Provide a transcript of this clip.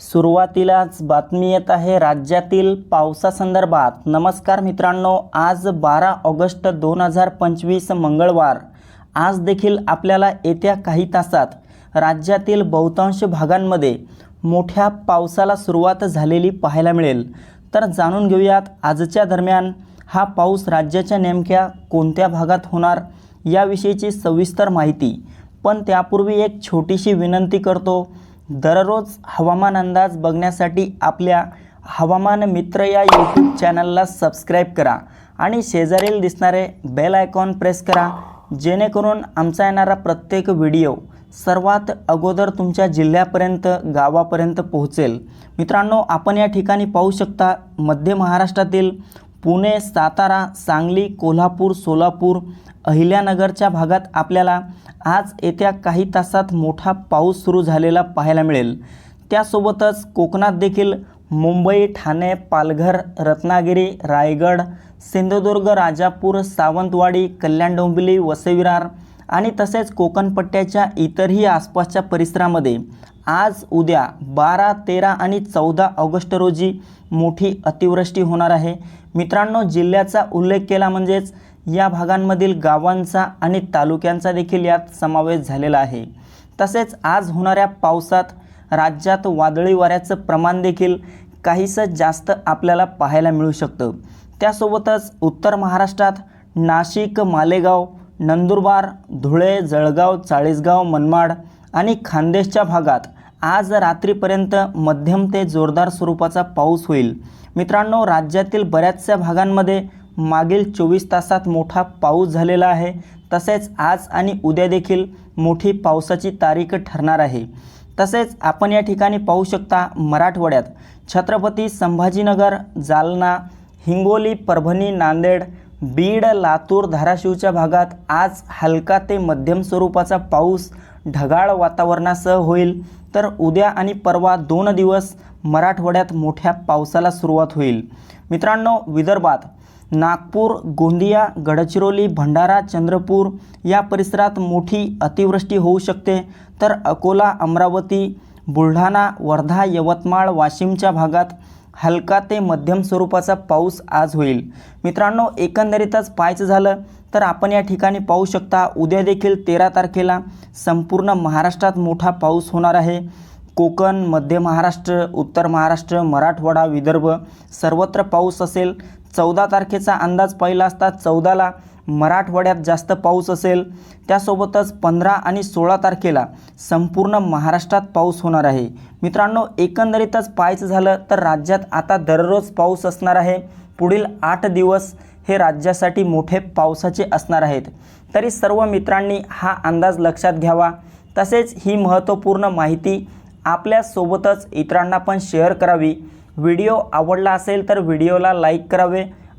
सुरुवातीलाच बातमी येत आहे राज्यातील पावसासंदर्भात. नमस्कार मित्रांनो आज बारा ऑगस्ट दोन हजार पंचवीस मंगळवार. आज देखील आपल्याला येत्या काही तासात राज्यातील बहुतांश भागांमध्ये मोठ्या पावसाला सुरुवात झालेली पाहायला मिळेल. तर जाणून घेऊयात आजच्या दरम्यान हा पाऊस राज्याच्या नेमक्या कोणत्या भागात होणार याविषयीची सविस्तर माहिती. पण त्यापूर्वी एक छोटीशी विनंती करतो दररोज हवामान अंदाज बघण्यासाठी आपल्या हवामान मित्र या यूट्यूब चॅनलला सबस्क्राईब करा आणि शेजारील दिसणारे बेल आयकॉन प्रेस करा जेणेकरून आमचा येणारा प्रत्येक व्हिडिओ सर्वात अगोदर तुमच्या जिल्ह्यापर्यंत गावापर्यंत पोहोचेल. मित्रांनो आपण या ठिकाणी पाहू शकता मध्य महाराष्ट्रातील पुणे सातारा सांगली कोल्हापूर सोलापूर अहिल्यानगरच्या भागात आपल्याला आज येत्या काही तासात मोठा पाऊस सुरू झालेला पाहायला मिळेल. त्यासोबतच कोकणात देखील मुंबई ठाणे पालघर रत्नागिरी रायगड सिंधुदुर्ग राजापूर सावंतवाडी कल्याण डोंबिवली वसईविरार आणि तसेच कोकणपट्ट्याच्या इतरही आसपासच्या परिसरामध्ये आज उद्या बारा तेरा आणि चौदा ऑगस्ट रोजी मोठी अतिवृष्टी होणार आहे. मित्रांनो जिल्ह्याचा उल्लेख केला म्हणजेच या भागांमधील गावांचा आणि तालुक्यांचा देखील यात समावेश झालेला आहे. तसेच आज होणाऱ्या पावसात राज्यात वादळी वाऱ्याचं प्रमाण देखील काहीसं जास्त आपल्याला पाहायला मिळू शकतं. त्यासोबतच उत्तर महाराष्ट्रात नाशिक मालेगाव नंदुरबार धुळे जळगाव चाळीसगाव मनमाड आणि खानदेशच्या भागात आज रात्रीपर्यंत मध्यम ते जोरदार स्वरूपाचा पाऊस होईल. मित्रांनो राज्यातील बऱ्याचशा भागांमध्ये मागील चोवीस तासात मोठा पाऊस झालेला आहे. तसेच आज आणि उद्या देखील मोठी पावसाची तारीख ठरणार आहे. तसेच आपण या ठिकाणी पाहू शकता मराठवाड्यात छत्रपती संभाजीनगर जालना हिंगोली परभणी नांदेड बीड लातूर धाराशिवच्या भागात आज हलका ते मध्यम स्वरूपाचा पाऊस ढगाळ वातावरणासह होईल. तर उद्या आणि परवा दोन दिवस मराठवाड्यात मोठ्या पावसाला सुरुवात होईल. मित्रांनो विदर्भात नागपूर गोंदिया गडचिरोली भंडारा चंद्रपूर या परिसरात मोठी अतिवृष्टी होऊ शकते. तर अकोला अमरावती बुलढाणा वर्धा यवतमाळ वाशिमच्या भागात हलका ते मध्यम स्वरूपाचा पाऊस आज होईल. मित्रांनो एकंदरीतच पाहायचं झालं तर आपण या ठिकाणी पाहू शकता उद्या देखील तेरा तारखेला संपूर्ण महाराष्ट्रात मोठा पाऊस होणार आहे. कोकण मध्य महाराष्ट्र उत्तर महाराष्ट्र मराठवाडा विदर्भ सर्वत्र पाऊस असेल. चौदा तारखेचा अंदाज पाहिला असता चौदाला मराठवाड्यात जास्त पाऊस असेल त्यासोबतच पंधरा आणि सोळा तारखेला संपूर्ण महाराष्ट्रात पाऊस होणार आहे. मित्रांनो एकंदरीतच पाहायचं झालं तर राज्यात आता दररोज पाऊस असणार आहे. पुढील आठ दिवस हे राज्यासाठी मोठे पावसाचे असणार आहेत. तरी सर्व मित्रांनी हा अंदाज लक्षात घ्यावा. तसेच ही महत्त्वपूर्ण माहिती आपल्यासोबतच इतरांना पण शेअर करावी. व्हिडिओ आवडला असेल तर व्हिडिओला लाईक करावे.